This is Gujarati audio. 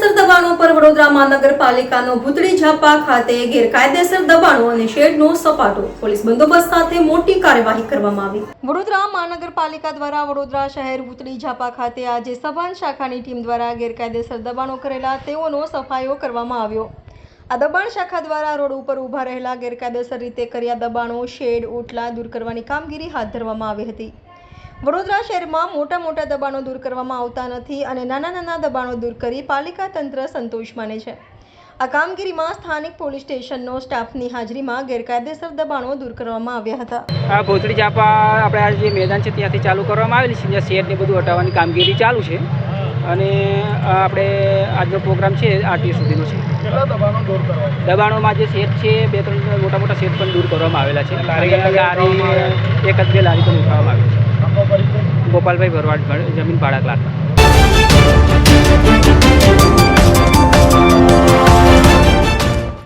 વડોદરા મહાનગરપાલિકાનો ભૂતળી ઝાપા ખાતે ગેરકાયદેસર દબાણો અને શેડનો સપાટો. પોલીસ બંદોબસ્ત સાથે મોટી કાર્યવાહી કરવામાં આવી. વડોદરા મહાનગરપાલિકા દ્વારા વડોદરા શહેર ભૂતળી ઝાપા ખાતે આજે સભાન શાખાની ટીમ દ્વારા ગેરકાયદેસર દબાણો કરેલા તેઓનો સફાયો કરવામાં આવ્યો. આ દબાણ શાખા દ્વારા રોડ ઉપર ઊભા રહેલા ગેરકાયદેસર રીતે કર્યા દબાણો, શેડ, ઓટલા દૂર કરવાની કામગીરી હાથ ધરવામાં આવી હતી. વડોદરા શહેરમાં મોટા મોટા દબાણો દૂર કરવામાં આવતા નથી અને નાના નાના દબાણો દૂર કરી પાલિકા તંત્ર સંતોષ માને છે. આ કામગીરીમાં સ્થાનિક પોલીસ સ્ટેશનનો સ્ટાફની હાજરીમાં ગેરકાયદેસર દબાણો દૂર કરવામાં આવ્યા હતા. આ ભોસડી ચાપા આપણે આ જે મેદાન છે ત્યાંથી ચાલુ કરવામાં આવેલી છે જ્યાં શેરને બધું હટાવવાની કામગીરી ચાલુ છે. અને આપણે આજનો પ્રોગ્રામ છે આરટીઓ સુધીનો છે. કેટલા દબાણો દૂર કરવા દબાણોમાં જે શેડ છે બે ત્રણ મોટા મોટા શેડ પણ દૂર કરવામાં આવેલા છે. એક જ બે લારી પણ ઉઠાવવામાં આવી છે. ગોપાલભાઈ ભરવાડ જમીન ભાડા ક્લાર્ક